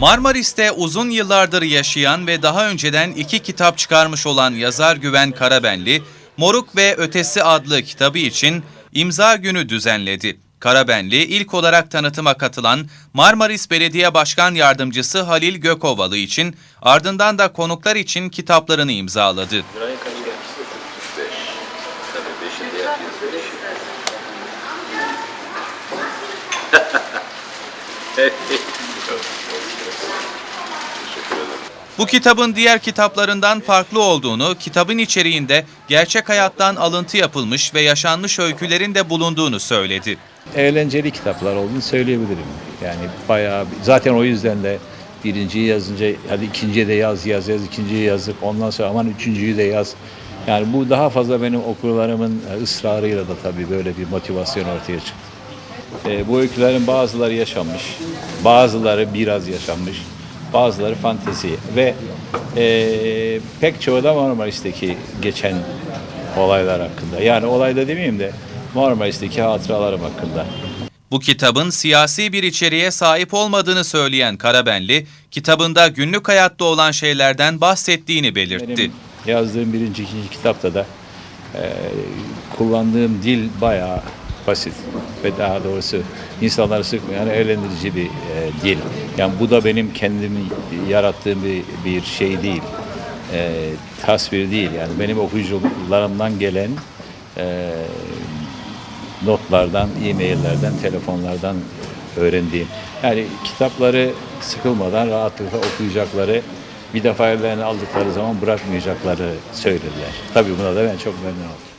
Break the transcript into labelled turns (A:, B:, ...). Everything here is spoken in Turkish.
A: Marmaris'te uzun yıllardır yaşayan ve daha önceden iki kitap çıkarmış olan yazar Güven Karabenli, Moruk ve Ötesi adlı kitabı için imza günü düzenledi. Karabenli ilk olarak tanıtıma katılan Marmaris Belediye Başkan Yardımcısı Halil Gökovalı için ardından da konuklar için kitaplarını imzaladı. Bu kitabın diğer kitaplarından farklı olduğunu, kitabın içeriğinde gerçek hayattan alıntı yapılmış ve yaşanmış öykülerin de bulunduğunu söyledi.
B: eğlenceli kitaplar olduğunu söyleyebilirim. Yani bayağı zaten o yüzden de birinciyi yazınca hadi ikinciye de yaz yaz yaz ikinciyi yazıp ondan sonra aman üçüncüyü de yaz. Yani bu daha fazla benim okurlarımın ısrarıyla da tabii böyle bir motivasyon ortaya çıktı. E, bu öykülerin bazıları yaşanmış, bazıları biraz yaşanmış, bazıları fantezi ve e, pek çoğu da Marmaris'teki geçen olaylar hakkında. Yani olayda demeyeyim de Marmaris'teki hatıralarım hakkında.
A: Bu kitabın siyasi bir içeriğe sahip olmadığını söyleyen Karabenli, kitabında günlük hayatta olan şeylerden bahsettiğini belirtti.
B: Benim yazdığım birinci, ikinci kitapta da e, kullandığım dil bayağı basit ve daha doğrusu insanları sıkmayan eğlendirici bir e, dil. Yani bu da benim kendimi yarattığım bir, bir şey değil. E, tasvir değil. Yani benim okuyucularımdan gelen e, notlardan, e-maillerden, telefonlardan öğrendiğim. Yani kitapları sıkılmadan rahatlıkla okuyacakları, bir defa ellerine aldıkları zaman bırakmayacakları söylediler. Tabii buna da ben çok memnun oldum.